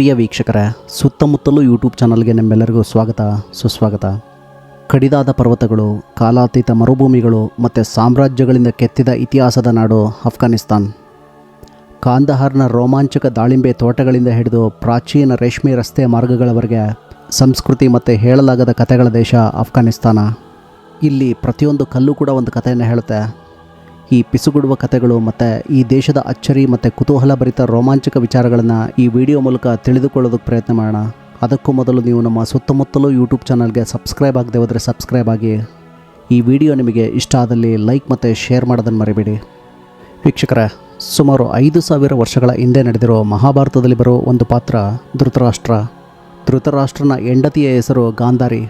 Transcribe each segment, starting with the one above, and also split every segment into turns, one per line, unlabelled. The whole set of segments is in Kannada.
ಪ್ರಿಯ ವೀಕ್ಷಕರೇ, ಸುತ್ತಮುತ್ತಲೂ ಯೂಟ್ಯೂಬ್ ಚಾನಲ್ಗೆ ನಿಮ್ಮೆಲ್ಲರಿಗೂ ಸ್ವಾಗತ, ಸುಸ್ವಾಗತ. ಕಡಿದಾದ ಪರ್ವತಗಳು, ಕಾಲಾತೀತ ಮರುಭೂಮಿಗಳು ಮತ್ತು ಸಾಮ್ರಾಜ್ಯಗಳಿಂದ ಕೆತ್ತಿದ ಇತಿಹಾಸದ ನಾಡು ಅಫ್ಘಾನಿಸ್ತಾನ್ ಕಾಂದಹಾರ್ನ ರೋಮಾಂಚಕ ದಾಳಿಂಬೆ ತೋಟಗಳಿಂದ ಹಿಡಿದು ಪ್ರಾಚೀನ ರೇಷ್ಮೆ ರಸ್ತೆ ಮಾರ್ಗಗಳವರೆಗೆ ಸಂಸ್ಕೃತಿ ಮತ್ತು ಹೇಳಲಾಗದ ಕಥೆಗಳ ದೇಶ ಅಫ್ಘಾನಿಸ್ತಾನ ಇಲ್ಲಿ ಪ್ರತಿಯೊಂದು ಕಲ್ಲು ಕೂಡ ಒಂದು ಕಥೆಯನ್ನು ಹೇಳುತ್ತೆ. ಈ ಪಿಸುಗುಡುವ ಕಥೆಗಳು ಮತ್ತು ಈ ದೇಶದ ಅಚ್ಚರಿ ಮತ್ತು ಕುತೂಹಲಭರಿತ ರೋಮಾಂಚಕ ವಿಚಾರಗಳನ್ನು ಈ ವಿಡಿಯೋ ಮೂಲಕ ತಿಳಿದುಕೊಳ್ಳೋದಕ್ಕೆ ಪ್ರಯತ್ನ ಮಾಡೋಣ. ಅದಕ್ಕೂ ಮೊದಲು ನೀವು ನಮ್ಮ ಸುತ್ತಮುತ್ತಲೂ ಯೂಟ್ಯೂಬ್ ಚಾನಲ್ಗೆ ಸಬ್ಸ್ಕ್ರೈಬ್ ಆಗದೆ ಹೋದರೆ ಸಬ್ಸ್ಕ್ರೈಬ್ ಆಗಿ. ಈ ವಿಡಿಯೋ ನಿಮಗೆ ಇಷ್ಟ ಆದಲ್ಲಿ ಲೈಕ್ ಮತ್ತು ಶೇರ್ ಮಾಡೋದನ್ನು ಮರಿಬೇಡಿ. ವೀಕ್ಷಕರೇ, ಸುಮಾರು ಐದು ಸಾವಿರ ವರ್ಷಗಳ ಹಿಂದೆ ನಡೆದಿರೋ ಮಹಾಭಾರತದಲ್ಲಿ ಬರೋ ಒಂದು ಪಾತ್ರ ಧೃತರಾಷ್ಟ್ರ. ಧೃತರಾಷ್ಟ್ರನ ಹೆಂಡತಿಯ ಹೆಸರು ಗಾಂಧಾರಿ.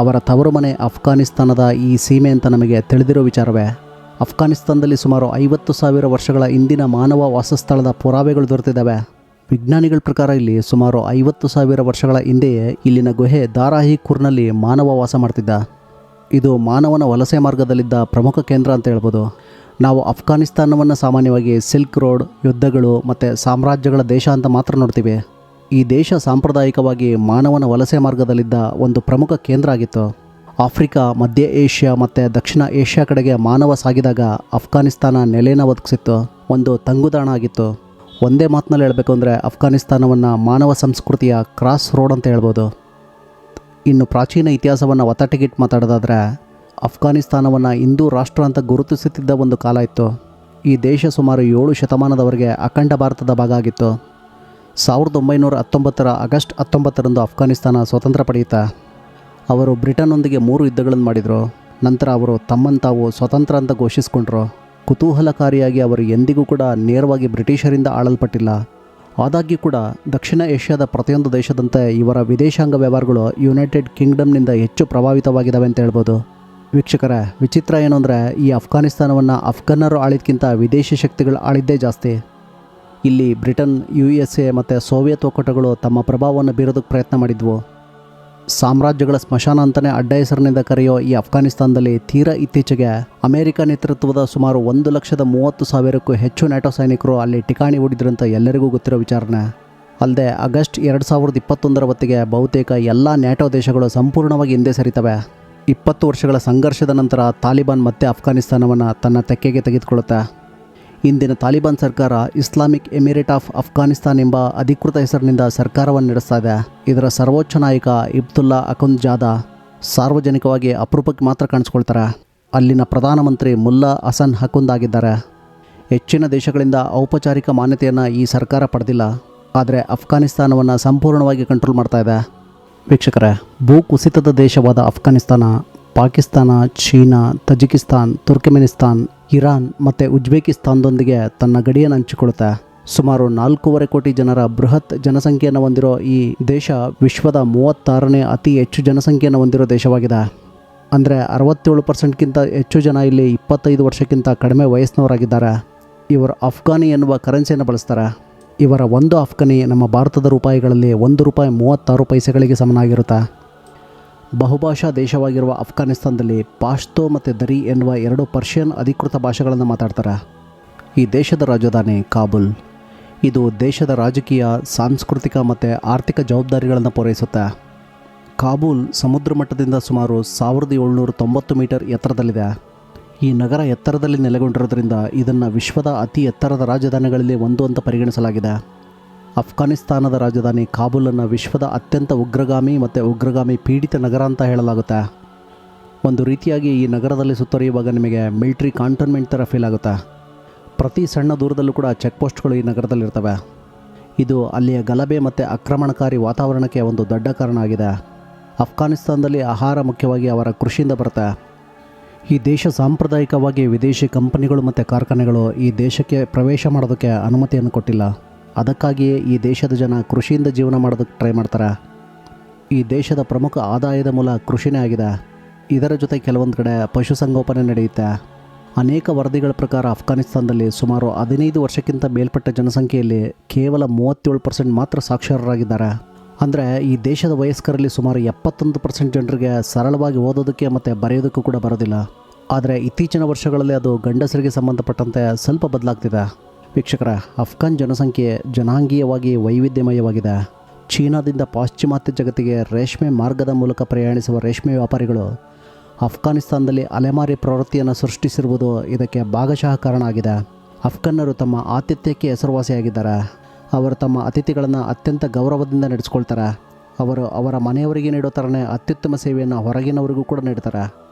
ಅವರ ತವರು ಮನೆ ಅಫ್ಘಾನಿಸ್ತಾನದ ಈ ಸೀಮೆ ಅಂತ ನಮಗೆ ತಿಳಿದಿರೋ ವಿಚಾರವೇ. ಅಫ್ಘಾನಿಸ್ತಾನದಲ್ಲಿ ಸುಮಾರು ಐವತ್ತು ಸಾವಿರ ವರ್ಷಗಳ ಹಿಂದಿನ ಮಾನವ ವಾಸಸ್ಥಳದ ಪುರಾವೆಗಳು ದೊರೆತಿದ್ದಾವೆ. ವಿಜ್ಞಾನಿಗಳ ಪ್ರಕಾರ ಇಲ್ಲಿ ಸುಮಾರು ಐವತ್ತು ಸಾವಿರ ವರ್ಷಗಳ ಹಿಂದೆಯೇ ಇಲ್ಲಿನ ಗುಹೆ ದಾರಾಹಿ ಕುರ್ನಲ್ಲಿ ಮಾನವ ವಾಸ ಮಾಡ್ತಿದ್ದ. ಇದು ಮಾನವನ ವಲಸೆ ಮಾರ್ಗದಲ್ಲಿದ್ದ ಪ್ರಮುಖ ಕೇಂದ್ರ ಅಂತ ಹೇಳ್ಬೋದು. ನಾವು ಅಫ್ಘಾನಿಸ್ತಾನವನ್ನು ಸಾಮಾನ್ಯವಾಗಿ ಸಿಲ್ಕ್ ರೋಡ್, ಯುದ್ಧಗಳು ಮತ್ತು ಸಾಮ್ರಾಜ್ಯಗಳ ದೇಶ ಅಂತ ಮಾತ್ರ ನೋಡ್ತೀವಿ. ಈ ದೇಶ ಸಾಂಪ್ರದಾಯಿಕವಾಗಿ ಮಾನವನ ವಲಸೆ ಮಾರ್ಗದಲ್ಲಿದ್ದ ಒಂದು ಪ್ರಮುಖ ಕೇಂದ್ರ ಆಗಿತ್ತು. ಆಫ್ರಿಕಾ, ಮಧ್ಯ ಏಷ್ಯಾ ಮತ್ತು ದಕ್ಷಿಣ ಏಷ್ಯಾ ಕಡೆಗೆ ಮಾನವ ಸಾಗಿದಾಗ ಅಫ್ಘಾನಿಸ್ತಾನ ನೆಲೆನ ಒದಗಿಸಿತ್ತು. ಒಂದು ತಂಗುದಾಣ ಆಗಿತ್ತು. ಒಂದೇ ಮಾತಿನಲ್ಲಿ ಹೇಳಬೇಕು ಅಂದರೆ ಅಫ್ಘಾನಿಸ್ತಾನವನ್ನು ಮಾನವ ಸಂಸ್ಕೃತಿಯ ಕ್ರಾಸ್ ರೋಡ್ ಅಂತ ಹೇಳ್ಬೋದು. ಇನ್ನು ಪ್ರಾಚೀನ ಇತಿಹಾಸವನ್ನು ಒತ್ತಟೆಗಿಟ್ಟು ಮಾತಾಡೋದಾದರೆ ಅಫ್ಘಾನಿಸ್ತಾನವನ್ನು ಹಿಂದೂ ರಾಷ್ಟ್ರ ಅಂತ ಗುರುತಿಸುತ್ತಿದ್ದ ಒಂದು ಕಾಲ ಇತ್ತು. ಈ ದೇಶ ಸುಮಾರು ಏಳು ಶತಮಾನದವರೆಗೆ ಅಖಂಡ ಭಾರತದ ಭಾಗ ಆಗಿತ್ತು. ಸಾವಿರದ ಒಂಬೈನೂರ ಹತ್ತೊಂಬತ್ತರ ಆಗಸ್ಟ್ ಹತ್ತೊಂಬತ್ತರಂದು ಅಫ್ಘಾನಿಸ್ತಾನ ಸ್ವತಂತ್ರ ಪಡೆಯುತ್ತೆ ಅವರು ಬ್ರಿಟನ್ನೊಂದಿಗೆ ಮೂರು ಯುದ್ಧಗಳನ್ನು ಮಾಡಿದರು. ನಂತರ ಅವರು ತಮ್ಮನ್ನು ತಾವು ಸ್ವತಂತ್ರ ಅಂತ ಘೋಷಿಸಿಕೊಂಡ್ರು. ಕುತೂಹಲಕಾರಿಯಾಗಿ ಅವರು ಎಂದಿಗೂ ಕೂಡ ನೇರವಾಗಿ ಬ್ರಿಟಿಷರಿಂದ ಆಳಲ್ಪಟ್ಟಿಲ್ಲ. ಆದಾಗ್ಯೂ ಕೂಡ ದಕ್ಷಿಣ ಏಷ್ಯಾದ ಪ್ರತಿಯೊಂದು ದೇಶದಂತೆ ಇವರ ವಿದೇಶಾಂಗ ವ್ಯವಹಾರಗಳು ಯುನೈಟೆಡ್ ಕಿಂಗ್ಡಮ್ನಿಂದ ಹೆಚ್ಚು ಪ್ರಭಾವಿತವಾಗಿದ್ದಾವೆ ಅಂತ ಹೇಳ್ಬೋದು. ವೀಕ್ಷಕರ, ವಿಚಿತ್ರ ಏನು ಅಂದರೆ ಈ ಅಫ್ಘಾನಿಸ್ತಾನವನ್ನು ಅಫ್ಘನ್ನರು ಆಳಿದ್ಕಿಂತ ವಿದೇಶಿ ಶಕ್ತಿಗಳು ಆಳಿದ್ದೇ ಜಾಸ್ತಿ. ಇಲ್ಲಿ ಬ್ರಿಟನ್, ಯು ಎಸ್ ಎ ಮತ್ತು ಸೋವಿಯತ್ ಒಕ್ಕೂಟಗಳು ತಮ್ಮ ಪ್ರಭಾವವನ್ನು ಬೀರೋದಕ್ಕೆ ಪ್ರಯತ್ನ ಮಾಡಿದ್ವು. ಸಾಮ್ರಾಜ್ಯಗಳ ಸ್ಮಶಾನ ಅಂತಲೇ ಅಡ್ಡ ಹೆಸರಿನಿಂದ ಕರೆಯೋ ಈ ಅಫ್ಘಾನಿಸ್ತಾನದಲ್ಲಿ ತೀರಾ ಇತ್ತೀಚೆಗೆ ಅಮೆರಿಕ ನೇತೃತ್ವದ ಸುಮಾರು ಒಂದು ಲಕ್ಷದ ಮೂವತ್ತು ಸಾವಿರಕ್ಕೂ ಹೆಚ್ಚು ನ್ಯಾಟೋ ಸೈನಿಕರು ಅಲ್ಲಿ ಠಿಕಾಣಿ ಹೂಡಿದ್ರಂತ ಎಲ್ಲರಿಗೂ ಗೊತ್ತಿರೋ ವಿಚಾರಣೆ. ಅಲ್ಲದೆ ಆಗಸ್ಟ್ ಎರಡು ಸಾವಿರದ ಇಪ್ಪತ್ತೊಂದರ ಹೊತ್ತಿಗೆ ಬಹುತೇಕ ಎಲ್ಲ ನ್ಯಾಟೋ ದೇಶಗಳು ಸಂಪೂರ್ಣವಾಗಿ ಹಿಂದೆ ಸರಿತವೆ. ಇಪ್ಪತ್ತು ವರ್ಷಗಳ ಸಂಘರ್ಷದ ನಂತರ ತಾಲಿಬಾನ್ ಮತ್ತೆ ಅಫ್ಘಾನಿಸ್ತಾನವನ್ನು ತನ್ನ ತೆಕ್ಕೆಗೆ ತೆಗೆದುಕೊಳ್ಳುತ್ತೆ. ಇಂದಿನ ತಾಲಿಬಾನ್ ಸರ್ಕಾರ ಇಸ್ಲಾಮಿಕ್ ಎಮಿರೇಟ್ ಆಫ್ ಅಫ್ಘಾನಿಸ್ತಾನ್ ಎಂಬ ಅಧಿಕೃತ ಹೆಸರಿನಿಂದ ಸರ್ಕಾರವನ್ನು ನಡೆಸ್ತಾ ಇದೆ ಇದರ ಸರ್ವೋಚ್ಚ ನಾಯಕ ಇಬ್ದುಲ್ಲಾ ಅಕುಂದ್ ಜಾದಾ ಸಾರ್ವಜನಿಕವಾಗಿ ಅಪರೂಪಕ್ಕೆ ಮಾತ್ರ ಕಾಣಿಸ್ಕೊಳ್ತಾರೆ. ಅಲ್ಲಿನ ಪ್ರಧಾನಮಂತ್ರಿ ಮುಲ್ಲಾ ಹಸನ್ ಹಕುಂದ್ ಆಗಿದ್ದಾರೆ. ಹೆಚ್ಚಿನ ದೇಶಗಳಿಂದ ಔಪಚಾರಿಕ ಮಾನ್ಯತೆಯನ್ನು ಈ ಸರ್ಕಾರ ಪಡೆದಿಲ್ಲ. ಆದರೆ ಅಫ್ಘಾನಿಸ್ತಾನವನ್ನು ಸಂಪೂರ್ಣವಾಗಿ ಕಂಟ್ರೋಲ್ ಮಾಡ್ತಾ ಇದೆ. ವೀಕ್ಷಕರೇ, ಭೂ ಕುಸಿತದ ದೇಶವಾದ Afghanistan, Pakistan, China, Tajikistan, Turkmenistan Iran ಮತ್ತು ಉಜ್ಬೇಕಿಸ್ತಾನದೊಂದಿಗೆ ತನ್ನ ಗಡಿಯನ್ನು ಹಂಚಿಕೊಳ್ಳುತ್ತೆ ಸುಮಾರು ನಾಲ್ಕೂವರೆ ಕೋಟಿ ಜನರ ಬೃಹತ್ ಜನಸಂಖ್ಯೆಯನ್ನು ಹೊಂದಿರೋ ಈ ದೇಶ ವಿಶ್ವದ ಮೂವತ್ತಾರನೇ ಅತಿ ಹೆಚ್ಚು ಜನಸಂಖ್ಯೆಯನ್ನು ಹೊಂದಿರೋ ದೇಶವಾಗಿದೆ. ಅಂದರೆ ಅರವತ್ತೇಳು ಪರ್ಸೆಂಟ್ಗಿಂತ ಹೆಚ್ಚು ಜನ ಇಲ್ಲಿ ಇಪ್ಪತ್ತೈದು ವರ್ಷಕ್ಕಿಂತ ಕಡಿಮೆ ವಯಸ್ಸಿನವರಾಗಿದ್ದಾರೆ. ಇವರು ಅಫ್ಘಾನಿ ಎನ್ನುವ ಕರೆನ್ಸಿಯನ್ನು ಬಳಸ್ತಾರೆ. ಇವರ ಒಂದು ಅಫ್ಘಾನಿ ನಮ್ಮ ಭಾರತದ ರೂಪಾಯಿಗಳಲ್ಲಿ ಒಂದು ರೂಪಾಯಿ ಮೂವತ್ತಾರು ಪೈಸೆಗಳಿಗೆ ಸಮನಾಗಿರುತ್ತೆ? ಬಹುಭಾಷಾ ದೇಶವಾಗಿರುವ ಅಫ್ಘಾನಿಸ್ತಾನದಲ್ಲಿ ಪಾಶ್ತೋ ಮತ್ತು ದರಿ ಎನ್ನುವ ಎರಡು ಪರ್ಷಿಯನ್ ಅಧಿಕೃತ ಭಾಷೆಗಳನ್ನು ಮಾತಾಡ್ತಾರೆ. ಈ ದೇಶದ ರಾಜಧಾನಿ ಕಾಬುಲ್. ಇದು ದೇಶದ ರಾಜಕೀಯ, ಸಾಂಸ್ಕೃತಿಕ ಮತ್ತು ಆರ್ಥಿಕ ಜವಾಬ್ದಾರಿಗಳನ್ನು ಪೂರೈಸುತ್ತೆ. ಕಾಬೂಲ್ ಸಮುದ್ರ ಮಟ್ಟದಿಂದ ಸುಮಾರು ಸಾವಿರದ ಏಳ್ನೂರ ತೊಂಬತ್ತು ಮೀಟರ್ ಎತ್ತರದಲ್ಲಿದೆ. ಈ ನಗರ ಎತ್ತರದಲ್ಲಿ ನೆಲೆಗೊಂಡಿರೋದ್ರಿಂದ ಇದನ್ನು ವಿಶ್ವದ ಅತಿ ಎತ್ತರದ ರಾಜಧಾನಿಗಳಲ್ಲಿ ಒಂದು ಅಂತ ಪರಿಗಣಿಸಲಾಗಿದೆ. ಅಫ್ಘಾನಿಸ್ತಾನದ ರಾಜಧಾನಿ ಕಾಬೂಲನ್ನು ವಿಶ್ವದ ಅತ್ಯಂತ ಉಗ್ರಗಾಮಿ ಮತ್ತು ಉಗ್ರಗಾಮಿ ಪೀಡಿತ ನಗರ ಅಂತ ಹೇಳಲಾಗುತ್ತೆ. ಒಂದು ರೀತಿಯಾಗಿ ಈ ನಗರದಲ್ಲಿ ಸುತ್ತುವರಿಯುವಾಗ ನಿಮಗೆ ಮಿಲ್ಟ್ರಿ ಕಾಂಟೋನ್ಮೆಂಟ್ ಥರ ಫೀಲ್ ಆಗುತ್ತೆ. ಪ್ರತಿ ಸಣ್ಣ ದೂರದಲ್ಲೂ ಕೂಡ ಚೆಕ್ ಪೋಸ್ಟ್ಗಳು ಈ ನಗರದಲ್ಲಿರ್ತವೆ. ಇದು ಅಲ್ಲಿಯ ಗಲಭೆ ಮತ್ತು ಆಕ್ರಮಣಕಾರಿ ವಾತಾವರಣಕ್ಕೆ ಒಂದು ದೊಡ್ಡ ಕಾರಣ ಆಗಿದೆ. ಅಫ್ಘಾನಿಸ್ತಾನದಲ್ಲಿ ಆಹಾರ ಮುಖ್ಯವಾಗಿ ಅವರ ಕೃಷಿಯಿಂದ ಬರುತ್ತೆ. ಈ ದೇಶ ಸಾಂಪ್ರದಾಯಿಕವಾಗಿ ವಿದೇಶಿ ಕಂಪನಿಗಳು ಮತ್ತು ಕಾರ್ಖಾನೆಗಳು ಈ ದೇಶಕ್ಕೆ ಪ್ರವೇಶ ಮಾಡೋದಕ್ಕೆ ಅನುಮತಿಯನ್ನು ಕೊಟ್ಟಿಲ್ಲ. ಅದಕ್ಕಾಗಿಯೇ ಈ ದೇಶದ ಜನ ಕೃಷಿಯಿಂದ ಜೀವನ ಮಾಡೋದಕ್ಕೆ ಟ್ರೈ ಮಾಡ್ತಾರೆ? ಈ ದೇಶದ ಪ್ರಮುಖ ಆದಾಯದ ಮೂಲ ಕೃಷಿನೇ ಆಗಿದೆ. ಇದರ ಜೊತೆ ಕೆಲವೊಂದು ಕಡೆ ಪಶುಸಂಗೋಪನೆ ನಡೆಯುತ್ತೆ. ಅನೇಕ ವರದಿಗಳ ಪ್ರಕಾರ ಅಫ್ಘಾನಿಸ್ತಾನದಲ್ಲಿ ಸುಮಾರು ಹದಿನೈದು ವರ್ಷಕ್ಕಿಂತ ಮೇಲ್ಪಟ್ಟ ಜನಸಂಖ್ಯೆಯಲ್ಲಿ ಕೇವಲ ಮೂವತ್ತೇಳು ಪರ್ಸೆಂಟ್ ಮಾತ್ರ ಸಾಕ್ಷರರಾಗಿದ್ದಾರೆ. ಅಂದರೆ ಈ ದೇಶದ ವಯಸ್ಕರಲ್ಲಿ ಸುಮಾರು ಎಪ್ಪತ್ತೊಂದು ಪರ್ಸೆಂಟ್ ಜನರಿಗೆ ಸರಳವಾಗಿ ಓದೋದಕ್ಕೆ ಮತ್ತು ಬರೆಯೋದಕ್ಕೂ ಕೂಡ ಬರೋದಿಲ್ಲ. ಆದರೆ ಇತ್ತೀಚಿನ ವರ್ಷಗಳಲ್ಲಿ ಅದು ಗಂಡಸರಿಗೆ ಸಂಬಂಧಪಟ್ಟಂತೆ ಸ್ವಲ್ಪ ಬದಲಾಗ್ತಿದೆ. ವೀಕ್ಷಕರ, ಅಫ್ಘಾನ್ ಜನಸಂಖ್ಯೆ ಜನಾಂಗೀಯವಾಗಿ ವೈವಿಧ್ಯಮಯವಾಗಿದೆ. ಚೀನಾದಿಂದ ಪಾಶ್ಚಿಮಾತ್ಯ ಜಗತ್ತಿಗೆ ರೇಷ್ಮೆ ಮಾರ್ಗದ ಮೂಲಕ ಪ್ರಯಾಣಿಸುವ ರೇಷ್ಮೆ ವ್ಯಾಪಾರಿಗಳು ಅಫ್ಘಾನಿಸ್ತಾನದಲ್ಲಿ ಅಲೆಮಾರಿ ಪ್ರವೃತ್ತಿಯನ್ನು ಸೃಷ್ಟಿಸಿರುವುದು ಇದಕ್ಕೆ ಭಾಗಶಃ ಕಾರಣ ಆಗಿದೆ. ಅಫ್ಘನ್ನರು ತಮ್ಮ ಆತಿಥ್ಯಕ್ಕೆ ಹೆಸರುವಾಸಿಯಾಗಿದ್ದಾರೆ. ಅವರು ತಮ್ಮ ಅತಿಥಿಗಳನ್ನು ಅತ್ಯಂತ ಗೌರವದಿಂದ ನಡೆಸ್ಕೊಳ್ತಾರೆ. ಅವರು ಅವರ ಮನೆಯವರಿಗೆ ನೀಡೋ ಥರನೇ ಅತ್ಯುತ್ತಮ ಸೇವೆಯನ್ನು ಹೊರಗಿನವರಿಗೂ ಕೂಡ ನೀಡ್ತಾರೆ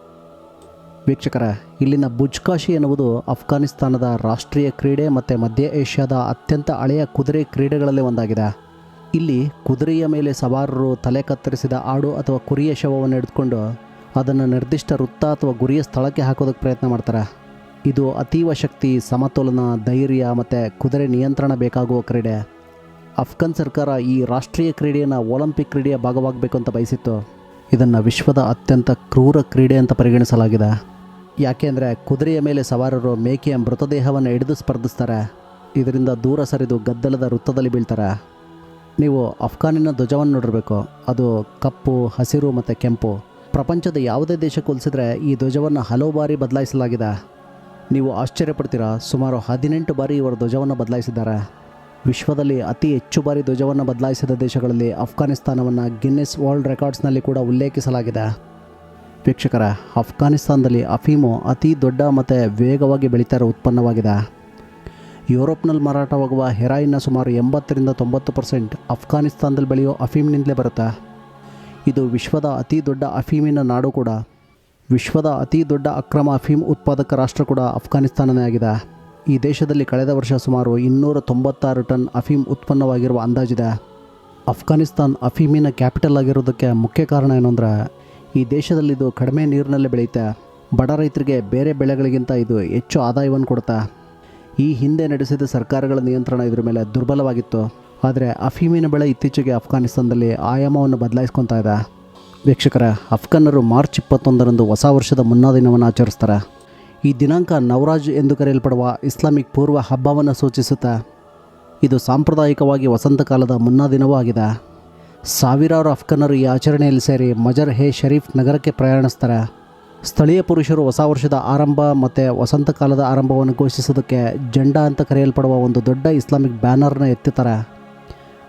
ವೀಕ್ಷಕರ, ಇಲ್ಲಿನ ಬುಜ್ಕಾಶಿ ಎನ್ನುವುದು ಅಫ್ಘಾನಿಸ್ತಾನದ ರಾಷ್ಟ್ರೀಯ ಕ್ರೀಡೆ ಮತ್ತು ಮಧ್ಯ ಏಷ್ಯಾದ ಅತ್ಯಂತ ಹಳೆಯ ಕುದುರೆ ಕ್ರೀಡೆಗಳಲ್ಲಿ ಒಂದಾಗಿದೆ. ಇಲ್ಲಿ ಕುದುರೆಯ ಮೇಲೆ ಸವಾರರು ತಲೆ ಕತ್ತರಿಸಿದ ಆಡು ಅಥವಾ ಕುರಿಯ ಶವವನ್ನು ಹಿಡಿದುಕೊಂಡು ಅದನ್ನು ನಿರ್ದಿಷ್ಟ ವೃತ್ತ ಅಥವಾ ಗುರಿಯ ಸ್ಥಳಕ್ಕೆ ಹಾಕೋದಕ್ಕೆ ಪ್ರಯತ್ನ ಮಾಡ್ತಾರೆ. ಇದು ಅತೀವ ಶಕ್ತಿ, ಸಮತೋಲನ, ಧೈರ್ಯ ಮತ್ತು ಕುದುರೆ ನಿಯಂತ್ರಣ ಬೇಕಾಗುವ ಕ್ರೀಡೆ. ಅಫ್ಘಾನ್ ಸರ್ಕಾರ ಈ ರಾಷ್ಟ್ರೀಯ ಕ್ರೀಡೆಯನ್ನು ಒಲಿಂಪಿಕ್ ಕ್ರೀಡೆಯ ಭಾಗವಾಗಬೇಕು ಅಂತ ಬಯಸಿತ್ತು. ಇದನ್ನು ವಿಶ್ವದ ಅತ್ಯಂತ ಕ್ರೂರ ಕ್ರೀಡೆ ಅಂತ ಪರಿಗಣಿಸಲಾಗಿದೆ. ಯಾಕೆ ಅಂದರೆ ಕುದುರೆಯ ಮೇಲೆ ಸವಾರರು ಮೇಕೆಯ ಮೃತದೇಹವನ್ನು ಹಿಡಿದು ಸ್ಪರ್ಧಿಸ್ತಾರೆ. ಇದರಿಂದ ದೂರ ಸರಿದು ಗದ್ದಲದ ವೃತ್ತದಲ್ಲಿ ಬೀಳ್ತಾರೆ. ನೀವು ಅಫ್ಘಾನಿನ ಧ್ವಜವನ್ನು ನೋಡಿರಬೇಕು. ಅದು ಕಪ್ಪು, ಹಸಿರು ಮತ್ತು ಕೆಂಪು. ಪ್ರಪಂಚದ ಯಾವುದೇ ದೇಶಕ್ಕೆ ಹೋಲಿಸಿದ್ರೆ ಈ ಧ್ವಜವನ್ನು ಹಲವು ಬಾರಿ ಬದಲಾಯಿಸಲಾಗಿದೆ. ನೀವು ಆಶ್ಚರ್ಯಪಡ್ತೀರಾ, ಸುಮಾರು ಹದಿನೆಂಟು ಬಾರಿ ಇವರ ಧ್ವಜವನ್ನು ಬದಲಾಯಿಸಿದ್ದಾರೆ. ವಿಶ್ವದಲ್ಲಿ ಅತಿ ಹೆಚ್ಚು ಬಾರಿ ಧ್ವಜವನ್ನು ಬದಲಾಯಿಸಿದ ದೇಶಗಳಲ್ಲಿ ಅಫ್ಘಾನಿಸ್ತಾನವನ್ನು ಗಿನ್ನೆಸ್ ವರ್ಲ್ಡ್ ರೆಕಾರ್ಡ್ಸ್ನಲ್ಲಿ ಕೂಡ ಉಲ್ಲೇಖಿಸಲಾಗಿದೆ. ವೀಕ್ಷಕರ, ಅಫ್ಘಾನಿಸ್ತಾನದಲ್ಲಿ ಅಫೀಮು ಅತಿ ದೊಡ್ಡ ಮತ್ತು ವೇಗವಾಗಿ ಬೆಳೀತಾ ಇರೋ ಉತ್ಪನ್ನವಾಗಿದೆ. ಯುರೋಪ್ನಲ್ಲಿ ಮಾರಾಟವಾಗುವ ಹೆರಾಯಿನ್ನ ಸುಮಾರು ಎಂಬತ್ತರಿಂದ ತೊಂಬತ್ತು ಪರ್ಸೆಂಟ್ ಅಫ್ಘಾನಿಸ್ತಾನದಲ್ಲಿ ಬೆಳೆಯೋ ಅಫೀಮ್ನಿಂದಲೇ ಬರುತ್ತೆ. ಇದು ವಿಶ್ವದ ಅತಿ ದೊಡ್ಡ ಅಫೀಮಿನ ನಾಡು ಕೂಡ. ವಿಶ್ವದ ಅತಿ ದೊಡ್ಡ ಅಕ್ರಮ ಅಫೀಮ್ ಉತ್ಪಾದಕ ರಾಷ್ಟ್ರ ಕೂಡ ಅಫ್ಘಾನಿಸ್ತಾನನೇ ಆಗಿದೆ. ಈ ದೇಶದಲ್ಲಿ ಕಳೆದ ವರ್ಷ ಸುಮಾರು ಇನ್ನೂರ ತೊಂಬತ್ತಾರು ಟನ್ ಅಫೀಮ್ ಉತ್ಪನ್ನವಾಗಿರುವ ಅಂದಾಜಿದೆ. ಅಫ್ಘಾನಿಸ್ತಾನ್ ಅಫೀಮಿನ ಕ್ಯಾಪಿಟಲ್ ಆಗಿರೋದಕ್ಕೆ ಮುಖ್ಯ ಕಾರಣ ಏನು ಅಂದರೆ ಈ ದೇಶದಲ್ಲಿ ಇದು ಕಡಿಮೆ ನೀರಿನಲ್ಲಿ ಬೆಳೆಯುತ್ತೆ. ಬಡ ರೈತರಿಗೆ ಬೇರೆ ಬೆಳೆಗಳಿಗಿಂತ ಇದು ಹೆಚ್ಚು ಆದಾಯವನ್ನು ಕೊಡ್ತಾ ಈ ಹಿಂದೆ ನಡೆಸಿದ ಸರ್ಕಾರಗಳ ನಿಯಂತ್ರಣ ಇದ್ರ ಮೇಲೆ ದುರ್ಬಲವಾಗಿತ್ತು. ಆದರೆ ಅಫೀಮಿನ ಬೆಳೆ ಇತ್ತೀಚೆಗೆ ಅಫ್ಘಾನಿಸ್ತಾನದಲ್ಲಿ ಆಯಾಮವನ್ನು ಬದಲಾಯಿಸ್ಕೊತಾ ಇದೆ. ವೀಕ್ಷಕರ, ಅಫ್ಘಾನರು ಮಾರ್ಚ್ ಇಪ್ಪತ್ತೊಂದರಂದು ಹೊಸ ವರ್ಷದ ಮುನ್ನಾ ದಿನವನ್ನು ಆಚರಿಸ್ತಾರೆ. ಈ ದಿನಾಂಕ ನವರಾಜ್ ಎಂದು ಕರೆಯಲ್ಪಡುವ ಇಸ್ಲಾಮಿಕ್ ಪೂರ್ವ ಹಬ್ಬವನ್ನು ಸೂಚಿಸುತ್ತೆ. ಇದು ಸಾಂಪ್ರದಾಯಿಕವಾಗಿ ವಸಂತಕಾಲದ ಮುನ್ನಾ ದಿನವೂ ಆಗಿದೆ. ಸಾವಿರಾರು ಅಫ್ಘನ್ನರು ಈ ಆಚರಣೆಯಲ್ಲಿ ಸೇರಿ ಮಜರ್ ಹೇ ಶರೀಫ್ ನಗರಕ್ಕೆ ಪ್ರಯಾಣಿಸ್ತಾರೆ. ಸ್ಥಳೀಯ ಪುರುಷರು ಹೊಸ ವರ್ಷದ ಆರಂಭ ಮತ್ತು ವಸಂತಕಾಲದ ಆರಂಭವನ್ನು ಘೋಷಿಸೋದಕ್ಕೆ ಜೆಂಡಾ ಅಂತ ಕರೆಯಲ್ಪಡುವ ಒಂದು ದೊಡ್ಡ ಇಸ್ಲಾಮಿಕ್ ಬ್ಯಾನರ್ನ ಎತ್ತುತ್ತಾರೆ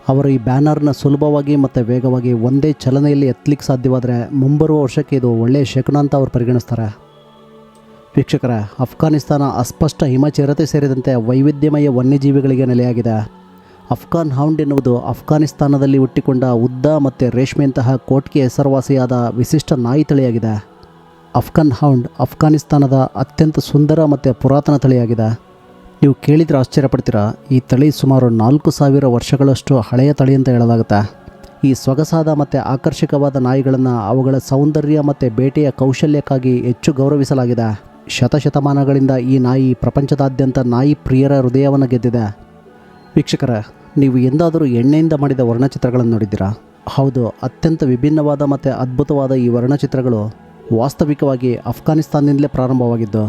ಅವರು ಈ ಬ್ಯಾನರ್ನ ಸುಲಭವಾಗಿ ಮತ್ತು ವೇಗವಾಗಿ ಒಂದೇ ಚಲನೆಯಲ್ಲಿ ಎತ್ತಲಿಕ್ಕೆ ಸಾಧ್ಯವಾದರೆ ಮುಂಬರುವ ವರ್ಷಕ್ಕೆ ಇದು ಒಳ್ಳೆಯ ಶಕುನ ಅಂತ ಅವರು ಪರಿಗಣಿಸ್ತಾರೆ. ವೀಕ್ಷಕರ, ಅಫ್ಘಾನಿಸ್ತಾನ ಅಸ್ಪಷ್ಟ ಹಿಮಚಿರತೆ ಸೇರಿದಂತೆ ವೈವಿಧ್ಯಮಯ ವನ್ಯಜೀವಿಗಳಿಗೆ ನೆಲೆಯಾಗಿದೆ. ಅಫ್ಘಾನ್ ಹೌಂಡ್ ಎನ್ನುವುದು ಅಫ್ಘಾನಿಸ್ತಾನದಲ್ಲಿ ಹುಟ್ಟಿಕೊಂಡ ಉದ್ದ ಮತ್ತು ರೇಷ್ಮೆಯಂತಹ ಕೋಟ್ಗೆ ಹೆಸರುವಾಸಿಯಾದ ವಿಶಿಷ್ಟ ನಾಯಿ ತಳಿಯಾಗಿದೆ. ಅಫ್ಘಾನ್ ಹೌಂಡ್ ಅಫ್ಘಾನಿಸ್ತಾನದ ಅತ್ಯಂತ ಸುಂದರ ಮತ್ತು ಪುರಾತನ ತಳಿಯಾಗಿದೆ. ನೀವು ಕೇಳಿದರೆ ಆಶ್ಚರ್ಯಪಡ್ತೀರಾ, ಈ ತಳಿ ಸುಮಾರು ನಾಲ್ಕು ಸಾವಿರ ವರ್ಷಗಳಷ್ಟು ಹಳೆಯ ತಳಿ ಅಂತ ಹೇಳಲಾಗುತ್ತೆ. ಈ ಸೊಗಸಾದ ಮತ್ತು ಆಕರ್ಷಕವಾದ ನಾಯಿಗಳನ್ನು ಅವುಗಳ ಸೌಂದರ್ಯ ಮತ್ತು ಬೇಟೆಯ ಕೌಶಲ್ಯಕ್ಕಾಗಿ ಹೆಚ್ಚು ಗೌರವಿಸಲಾಗಿದೆ. ಶತಶತಮಾನಗಳಿಂದ ಈ ನಾಯಿ ಪ್ರಪಂಚದಾದ್ಯಂತ ನಾಯಿ ಪ್ರಿಯರ ಹೃದಯವನ್ನು ಗೆದ್ದಿದೆ. ವೀಕ್ಷಕರ ನೀವು ಎಂದಾದರೂ ಎಣ್ಣೆಯಿಂದ ಮಾಡಿದ ವರ್ಣಚಿತ್ರಗಳನ್ನು ನೋಡಿದ್ದೀರಾ? ಹೌದು, ಅತ್ಯಂತ ವಿಭಿನ್ನವಾದ ಮತ್ತು ಅದ್ಭುತವಾದ ಈ ವರ್ಣಚಿತ್ರಗಳು ವಾಸ್ತವಿಕವಾಗಿ ಅಫ್ಘಾನಿಸ್ತಾನದಿಂದಲೇ ಪ್ರಾರಂಭವಾಗಿದ್ದು,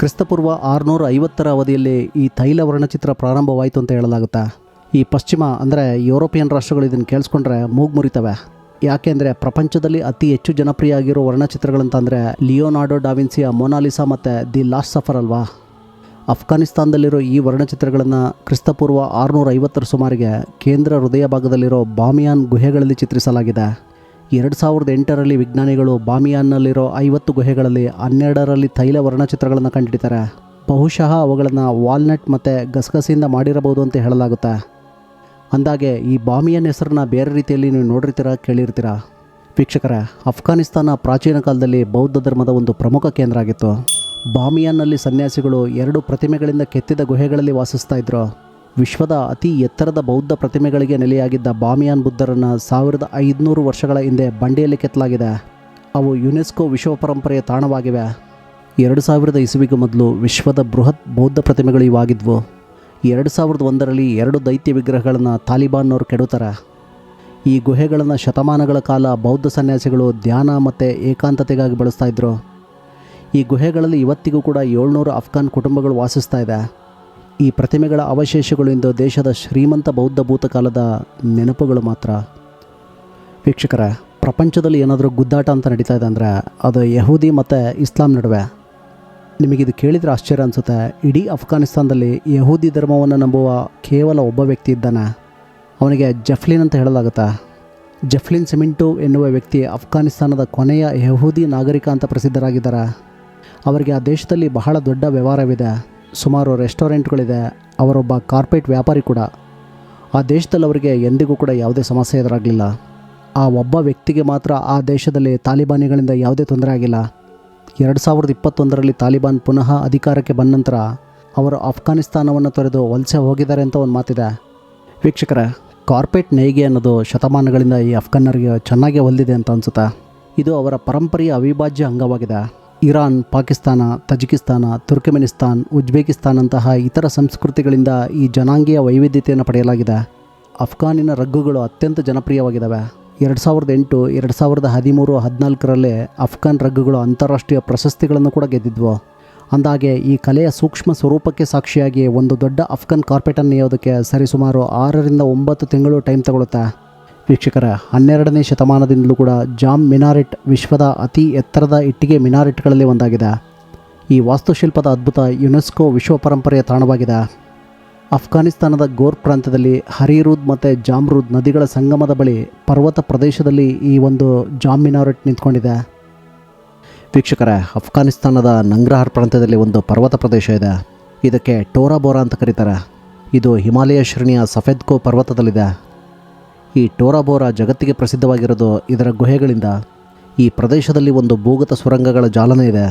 ಕ್ರಿಸ್ತಪೂರ್ವ ಆರುನೂರ ಐವತ್ತರ ಅವಧಿಯಲ್ಲಿ ಈ ತೈಲ ವರ್ಣಚಿತ್ರ ಪ್ರಾರಂಭವಾಯಿತು ಅಂತ ಹೇಳಲಾಗುತ್ತೆ? ಈ ಪಶ್ಚಿಮ, ಅಂದರೆ ಯುರೋಪಿಯನ್ ರಾಷ್ಟ್ರಗಳು ಇದನ್ನು ಕೇಳಿಸ್ಕೊಂಡ್ರೆ ಮೂಗು ಮುರಿತವೆ ಯಾಕೆಂದರೆ ಪ್ರಪಂಚದಲ್ಲಿ ಅತಿ ಹೆಚ್ಚು ಜನಪ್ರಿಯ ಆಗಿರೋ ವರ್ಣಚಿತ್ರಗಳಂತಂದರೆ ಲಿಯೋನಾರ್ಡೋ ಡಾವಿನ್ಸಿಯ ಮೊನಾಲಿಸಾ ಮತ್ತು ದಿ ಲಾಸ್ಟ್ ಸಫರ್ ಅಲ್ವಾ? ಅಫ್ಘಾನಿಸ್ತಾನದಲ್ಲಿರೋ ಈ ವರ್ಣಚಿತ್ರಗಳನ್ನು ಕ್ರಿಸ್ತಪೂರ್ವ ಆರುನೂರ ಐವತ್ತರ ಸುಮಾರಿಗೆ ಕೇಂದ್ರ ಹೃದಯ ಭಾಗದಲ್ಲಿರೋ ಬಾಮಿಯಾನ್ ಗುಹೆಗಳಲ್ಲಿ ಚಿತ್ರಿಸಲಾಗಿದೆ. ಎರಡು ಸಾವಿರದ ಎಂಟರಲ್ಲಿ ವಿಜ್ಞಾನಿಗಳು ಬಾಮಿಯಾನ್ನಲ್ಲಿರೋ ಐವತ್ತು ಗುಹೆಗಳಲ್ಲಿ ಹನ್ನೆರಡರಲ್ಲಿ ತೈಲ ವರ್ಣಚಿತ್ರಗಳನ್ನು ಕಂಡುಹಿಡಿತಾರೆ ಬಹುಶಃ ಅವುಗಳನ್ನು ವಾಲ್ನಟ್ ಮತ್ತು ಗಸಗಸೆಯಿಂದ ಮಾಡಿರಬಹುದು ಅಂತ ಹೇಳಲಾಗುತ್ತೆ. ಅಂದಾಗೆ ಈ ಬಾಮಿಯನ್ ಹೆಸರನ್ನ ಬೇರೆ ರೀತಿಯಲ್ಲಿ ನೀವು ನೋಡಿರ್ತೀರ ಕೇಳಿರ್ತೀರ? ವೀಕ್ಷಕರ ಅಫ್ಘಾನಿಸ್ತಾನ ಪ್ರಾಚೀನ ಕಾಲದಲ್ಲಿ ಬೌದ್ಧ ಧರ್ಮದ ಒಂದು ಪ್ರಮುಖ ಕೇಂದ್ರ ಆಗಿತ್ತು. ಬಾಮಿಯಾನ್ನಲ್ಲಿ ಸನ್ಯಾಸಿಗಳು ಎರಡು ಪ್ರತಿಮೆಗಳಿಂದ ಕೆತ್ತಿದ ಗುಹೆಗಳಲ್ಲಿ ವಾಸಿಸ್ತಾ ಇದ್ರು. ವಿಶ್ವದ ಅತಿ ಎತ್ತರದ ಬೌದ್ಧ ಪ್ರತಿಮೆಗಳಿಗೆ ನೆಲೆಯಾಗಿದ್ದ ಬಾಮಿಯಾನ್ ಬುದ್ಧರನ್ನು ಸಾವಿರದ ಐದುನೂರು ವರ್ಷಗಳ ಹಿಂದೆ ಬಂಡೆಯಲ್ಲಿ ಕೆತ್ತಲಾಗಿದೆ. ಅವು ಯುನೆಸ್ಕೋ ವಿಶ್ವ ಪರಂಪರೆಯ ತಾಣವಾಗಿವೆ. ಎರಡು ಸಾವಿರದ ಇಸುವಿಗೂ ಮೊದಲು ವಿಶ್ವದ ಬೃಹತ್ ಬೌದ್ಧ ಪ್ರತಿಮೆಗಳು ಇವಾಗಿದ್ವು. ಎರಡು ಸಾವಿರದ ಒಂದರಲ್ಲಿ ಎರಡು ದೈತ್ಯ ವಿಗ್ರಹಗಳನ್ನು ತಾಲಿಬಾನ್ನವರು ಕೆಡುತ್ತಾರೆ ಈ ಗುಹೆಗಳನ್ನು ಶತಮಾನಗಳ ಕಾಲ ಬೌದ್ಧ ಸನ್ಯಾಸಿಗಳು ಧ್ಯಾನ ಮತ್ತು ಏಕಾಂತತೆಗಾಗಿ ಬಳಸ್ತಾ ಈ ಗುಹೆಗಳಲ್ಲಿ ಇವತ್ತಿಗೂ ಕೂಡ ಏಳ್ನೂರು ಅಫ್ಘಾನ್ ಕುಟುಂಬಗಳು ವಾಸಿಸ್ತಾ ಇದೆ ಈ ಪ್ರತಿಮೆಗಳ ಅವಶೇಷಗಳು ಇಂದು ದೇಶದ ಶ್ರೀಮಂತ ಬೌದ್ಧ ಭೂತಕಾಲದ ನೆನಪುಗಳು ಮಾತ್ರ. ವೀಕ್ಷಕರ, ಪ್ರಪಂಚದಲ್ಲಿ ಏನಾದರೂ ಗುದ್ದಾಟ ಅಂತ ನಡೀತಾ ಇದೆ ಅಂದರೆ ಅದು ಯಹೂದಿ ಮತ್ತು ಇಸ್ಲಾಂ ನಡುವೆ. ನಿಮಗಿದು ಕೇಳಿದರೆ ಆಶ್ಚರ್ಯ ಅನಿಸುತ್ತೆ, ಇಡೀ ಅಫ್ಘಾನಿಸ್ತಾನದಲ್ಲಿ ಯಹೂದಿ ಧರ್ಮವನ್ನು ನಂಬುವ ಕೇವಲ ಒಬ್ಬ ವ್ಯಕ್ತಿ ಇದ್ದಾನೆ. ಅವನಿಗೆ ಜಫ್ಲಿನ್ ಅಂತ ಹೇಳಲಾಗುತ್ತೆ? ಜಫ್ಲಿನ್ ಸಿಮಿಂಟು ಎನ್ನುವ ವ್ಯಕ್ತಿ ಅಫ್ಘಾನಿಸ್ತಾನದ ಕೊನೆಯ ಯಹೂದಿ ನಾಗರಿಕ ಅಂತ ಪ್ರಸಿದ್ಧರಾಗಿದ್ದಾರೆ. ಅವರಿಗೆ ಆ ದೇಶದಲ್ಲಿ ಬಹಳ ದೊಡ್ಡ ವ್ಯವಹಾರವಿದೆ. ಸುಮಾರು ರೆಸ್ಟೋರೆಂಟ್ಗಳಿದೆ. ಅವರೊಬ್ಬ ಕಾರ್ಪೊರೇಟ್ ವ್ಯಾಪಾರಿ ಕೂಡ. ಆ ದೇಶದಲ್ಲಿ ಅವರಿಗೆ ಎಂದಿಗೂ ಕೂಡ ಯಾವುದೇ ಸಮಸ್ಯೆ ಎದುರಾಗಲಿಲ್ಲ. ಆ ಒಬ್ಬ ವ್ಯಕ್ತಿಗೆ ಮಾತ್ರ ಆ ದೇಶದಲ್ಲಿ ತಾಲಿಬಾನಿಗಳಿಂದ ಯಾವುದೇ ತೊಂದರೆ ಆಗಿಲ್ಲ. ಎರಡು ಸಾವಿರದ ಇಪ್ಪತ್ತೊಂದರಲ್ಲಿ ತಾಲಿಬಾನ್ ಪುನಃ ಅಧಿಕಾರಕ್ಕೆ ಬಂದ ನಂತರ ಅವರು ಅಫ್ಘಾನಿಸ್ತಾನವನ್ನು ತೊರೆದು ವಲಸೆ ಹೋಗಿದ್ದಾರೆ ಅಂತ ಒಂದು ಮಾತಿದೆ. ವೀಕ್ಷಕರ, ಕಾರ್ಪೆಟ್ ನೇಯ್ಗೆ ಅನ್ನೋದು ಶತಮಾನಗಳಿಂದ ಈ ಅಫ್ಘಾನರಿಗೆ ಚೆನ್ನಾಗೇ ಒಲ್ದಿದೆ ಅಂತ ಅನಿಸುತ್ತೆ? ಇದು ಅವರ ಪರಂಪರೆಯ ಅವಿಭಾಜ್ಯ ಅಂಗವಾಗಿದೆ. ಇರಾನ್, ಪಾಕಿಸ್ತಾನ, ತಜಿಕಿಸ್ತಾನ, ತುರ್ಕಮೆನಿಸ್ತಾನ್, ಉಜ್ಬೇಕಿಸ್ತಾನಂತಹ ಇತರ ಸಂಸ್ಕೃತಿಗಳಿಂದ ಈ ಜನಾಂಗೀಯ ವೈವಿಧ್ಯತೆಯನ್ನು ಪಡೆಯಲಾಗಿದೆ. ಅಫ್ಘಾನಿನ ರಗ್ಗುಗಳು ಅತ್ಯಂತ ಜನಪ್ರಿಯವಾಗಿದ್ದಾವೆ. ಎರಡು ಸಾವಿರದ ಎಂಟು, ಎರಡು ಸಾವಿರದ ಹದಿಮೂರು, ಹದಿನಾಲ್ಕರಲ್ಲೇ ಅಫ್ಘಾನ್ ರಗ್ಗುಗಳು ಅಂತಾರಾಷ್ಟ್ರೀಯ ಪ್ರಶಸ್ತಿಗಳನ್ನು ಕೂಡ ಗೆದ್ದಿದ್ವು. ಅಂದಾಗೆ ಈ ಕಲೆಯ ಸೂಕ್ಷ್ಮ ಸ್ವರೂಪಕ್ಕೆ ಸಾಕ್ಷಿಯಾಗಿ ಒಂದು ದೊಡ್ಡ ಅಫ್ಘಾನ್ ಕಾರ್ಪೆಟನ್ನು ನೇಯೋದಕ್ಕೆ ಸರಿಸುಮಾರು ಆರರಿಂದ ಒಂಬತ್ತು ತಿಂಗಳು ಟೈಮ್ ತಗೊಳುತ್ತೆ. ವೀಕ್ಷಕರ ಹನ್ನೆರಡನೇ ಶತಮಾನದಿಂದಲೂ ಕೂಡ ಜಾಮ್ ಮಿನಾರೆಟ್ ವಿಶ್ವದ ಅತಿ ಎತ್ತರದ ಇಟ್ಟಿಗೆ ಮಿನಾರೆಟ್ಗಳಲ್ಲಿ ಒಂದಾಗಿದೆ. ಈ ವಾಸ್ತುಶಿಲ್ಪದ ಅದ್ಭುತ ಯುನೆಸ್ಕೋ ವಿಶ್ವ ಪರಂಪರೆಯ ತಾಣವಾಗಿದೆ. ಅಫ್ಘಾನಿಸ್ತಾನದ ಗೋರ್ ಪ್ರಾಂತ್ಯದಲ್ಲಿ ಹರಿರೂದ್ ಮತ್ತು ಜಾಮ್ರೂದ್ ನದಿಗಳ ಸಂಗಮದ ಬಳಿ ಪರ್ವತ ಪ್ರದೇಶದಲ್ಲಿ ಈ ಒಂದು ಜಾಮ್ ಮಿನಾರೆಟ್ ನಿಂತ್ಕೊಂಡಿದೆ. ವೀಕ್ಷಕರೇ ಅಫ್ಘಾನಿಸ್ತಾನದ ನಂಗ್ರಹಾರ್ ಪ್ರಾಂತ್ಯದಲ್ಲಿ ಒಂದು ಪರ್ವತ ಪ್ರದೇಶ ಇದೆ. ಇದಕ್ಕೆ ಟೋರಾ ಬೋರಾ ಅಂತ ಕರೀತಾರೆ. ಇದು ಹಿಮಾಲಯ ಶ್ರೇಣಿಯ ಸಫೆದ್ಕೋ ಪರ್ವತದಲ್ಲಿದೆ. ಈ ಟೋರಾಬೋರಾ ಜಗತ್ತಿಗೆ ಪ್ರಸಿದ್ಧವಾಗಿರೋದು ಇದರ ಗುಹೆಗಳಿಂದ. ಈ ಪ್ರದೇಶದಲ್ಲಿ ಒಂದು ಭೂಗತ ಸುರಂಗಗಳ ಜಾಲನೆ ಇದೆ.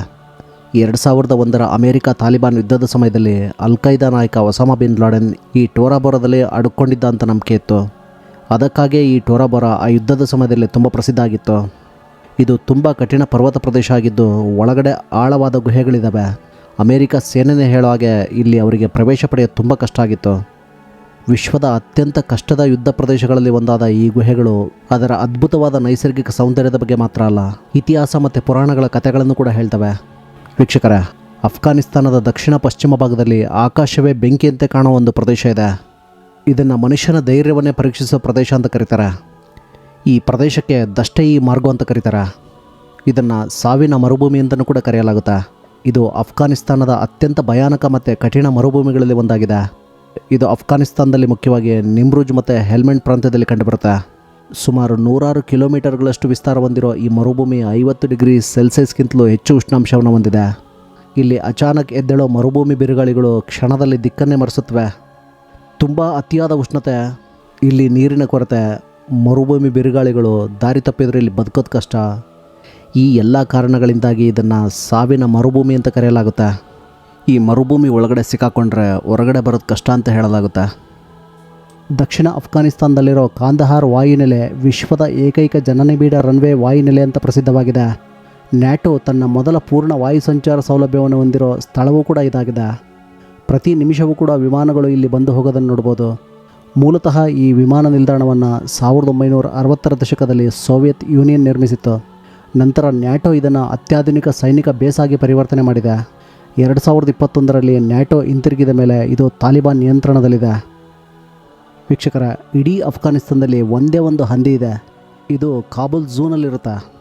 ಎರಡು ಸಾವಿರದ ಒಂದರ ಅಮೆರಿಕ ತಾಲಿಬಾನ್ ಯುದ್ಧದ ಸಮಯದಲ್ಲಿ ಅಲ್ ಖೈದಾ ನಾಯಕ ಒಸಾಮಾ ಬಿನ್ ಲಾಡೆನ್ ಈ ಟೋರಾಬೋರಾದಲ್ಲಿ ಅಡುಕೊಂಡಿದ್ದ ಅಂತ ನಂಬಿಕೆ ಇತ್ತು. ಅದಕ್ಕಾಗಿಯೇ ಈ ಟೋರಾಬೋರಾ ಆ ಯುದ್ಧದ ಸಮಯದಲ್ಲಿ ತುಂಬ ಪ್ರಸಿದ್ಧ ಆಗಿತ್ತು. ಇದು ತುಂಬ ಕಠಿಣ ಪರ್ವತ ಪ್ರದೇಶ ಆಗಿದ್ದು ಒಳಗಡೆ ಆಳವಾದ ಗುಹೆಗಳಿದ್ದಾವೆ ಅಮೆರಿಕ ಸೇನೆನೇ ಹೇಳೋ ಹಾಗೆ ಇಲ್ಲಿ ಅವರಿಗೆ ಪ್ರವೇಶ ಪಡೆಯೋದು ತುಂಬ ಕಷ್ಟ ಆಗಿತ್ತು. ವಿಶ್ವದ ಅತ್ಯಂತ ಕಷ್ಟದ ಯುದ್ಧ ಪ್ರದೇಶಗಳಲ್ಲಿ ಒಂದಾದ ಈ ಗುಹೆಗಳು ಅದರ ಅದ್ಭುತವಾದ ನೈಸರ್ಗಿಕ ಸೌಂದರ್ಯದ ಬಗ್ಗೆ ಮಾತ್ರ ಅಲ್ಲ, ಇತಿಹಾಸ ಮತ್ತು ಪುರಾಣಗಳ ಕಥೆಗಳನ್ನು ಕೂಡ ಹೇಳ್ತವೆ. ವೀಕ್ಷಕರ, ಅಫ್ಘಾನಿಸ್ತಾನದ ದಕ್ಷಿಣ ಪಶ್ಚಿಮ ಭಾಗದಲ್ಲಿ ಆಕಾಶವೇ ಬೆಂಕಿಯಂತೆ ಕಾಣೋ ಒಂದು ಪ್ರದೇಶ ಇದೆ. ಇದನ್ನು ಮನುಷ್ಯನ ಧೈರ್ಯವನ್ನೇ ಪರೀಕ್ಷಿಸುವ ಪ್ರದೇಶ ಅಂತ ಕರೀತಾರೆ. ಈ ಪ್ರದೇಶಕ್ಕೆ ದಷ್ಟಯಿ ಮಾರ್ಗ ಅಂತ ಕರೀತಾರೆ. ಇದನ್ನು ಸಾವಿನ ಮರುಭೂಮಿ ಅಂತಲೂ ಕೂಡ ಕರೆಯಲಾಗುತ್ತೆ. ಇದು ಅಫ್ಘಾನಿಸ್ತಾನದ ಅತ್ಯಂತ ಭಯಾನಕ ಮತ್ತು ಕಠಿಣ ಮರುಭೂಮಿಗಳಲ್ಲಿ ಒಂದಾಗಿದೆ. ಇದು ಅಫ್ಘಾನಿಸ್ತಾನದಲ್ಲಿ ಮುಖ್ಯವಾಗಿ ನಿಮ್ರೂಜ್ ಮತ್ತು ಹೆಲ್ಮೆಂಟ್ ಪ್ರಾಂತ್ಯದಲ್ಲಿ ಕಂಡುಬರುತ್ತೆ. ಸುಮಾರು ನೂರಾರು ಕಿಲೋಮೀಟರ್ಗಳಷ್ಟು ವಿಸ್ತಾರ ಹೊಂದಿರೋ ಈ ಮರುಭೂಮಿ ಐವತ್ತು ಡಿಗ್ರಿ ಸೆಲ್ಸಿಯಸ್ಗಿಂತಲೂ ಹೆಚ್ಚು ಉಷ್ಣಾಂಶವನ್ನು ಹೊಂದಿದೆ. ಇಲ್ಲಿ ಅಚಾನಕ್ ಎದ್ದೇಳೋ ಮರುಭೂಮಿ ಬಿರುಗಾಳಿಗಳು ಕ್ಷಣದಲ್ಲಿ ದಿಕ್ಕನ್ನೇ ಮರೆಸುತ್ತವೆ. ತುಂಬ ಅತಿಯಾದ ಉಷ್ಣತೆ, ಇಲ್ಲಿ ನೀರಿನ ಕೊರತೆ, ಮರುಭೂಮಿ ಬಿರುಗಾಳಿಗಳು, ದಾರಿ ತಪ್ಪಿದ್ರೆ ಇಲ್ಲಿ ಬದುಕೋದು ಕಷ್ಟ. ಈ ಎಲ್ಲ ಕಾರಣಗಳಿಂದಾಗಿ ಇದನ್ನು ಸಾವಿನ ಮರುಭೂಮಿ ಅಂತ ಕರೆಯಲಾಗುತ್ತೆ. ಈ ಮರುಭೂಮಿ ಒಳಗಡೆ ಸಿಕ್ಕಾಕೊಂಡ್ರೆ ಹೊರಗಡೆ ಬರೋದು ಕಷ್ಟ ಅಂತ ಹೇಳಲಾಗುತ್ತೆ? ದಕ್ಷಿಣ ಅಫ್ಘಾನಿಸ್ತಾನದಲ್ಲಿರೋ ಕಾಂದಹಾರ್ ವಾಯುನೆಲೆ ವಿಶ್ವದ ಏಕೈಕ ಜನನಿಬಿಡ ರನ್ವೇ ವಾಯುನೆಲೆ ಅಂತ ಪ್ರಸಿದ್ಧವಾಗಿದೆ. ನ್ಯಾಟೋ ತನ್ನ ಮೊದಲ ಪೂರ್ಣ ವಾಯು ಸಂಚಾರ ಸೌಲಭ್ಯವನ್ನು ಹೊಂದಿರೋ ಸ್ಥಳವೂ ಕೂಡ ಇದಾಗಿದೆ. ಪ್ರತಿ ನಿಮಿಷವೂ ಕೂಡ ವಿಮಾನಗಳು ಇಲ್ಲಿ ಬಂದು ಹೋಗೋದನ್ನು ನೋಡ್ಬೋದು. ಮೂಲತಃ ಈ ವಿಮಾನ ನಿಲ್ದಾಣವನ್ನು ಸಾವಿರದ ಒಂಬೈನೂರ ಅರವತ್ತರ ದಶಕದಲ್ಲಿ ಸೋವಿಯತ್ ಯೂನಿಯನ್ ನಿರ್ಮಿಸಿತ್ತು. ನಂತರ ನ್ಯಾಟೋ ಇದನ್ನು ಅತ್ಯಾಧುನಿಕ ಸೈನಿಕ ಬೇಸಾಗಿ ಪರಿವರ್ತನೆ ಮಾಡಿದೆ. ಎರಡು ಸಾವಿರದ ಇಪ್ಪತ್ತೊಂದರಲ್ಲಿ ನ್ಯಾಟೋ ಹಿಂತಿರುಗಿದ ಮೇಲೆ ಇದು ತಾಲಿಬಾನ್ ನಿಯಂತ್ರಣದಲ್ಲಿದೆ. ವೀಕ್ಷಕರ, ಇಡೀ ಅಫ್ಘಾನಿಸ್ತಾನದಲ್ಲಿ ಒಂದೇ ಒಂದು ಹಂದಿ ಇದೆ. ಇದು ಕಾಬುಲ್ ಝೂನಲ್ಲಿರುತ್ತೆ.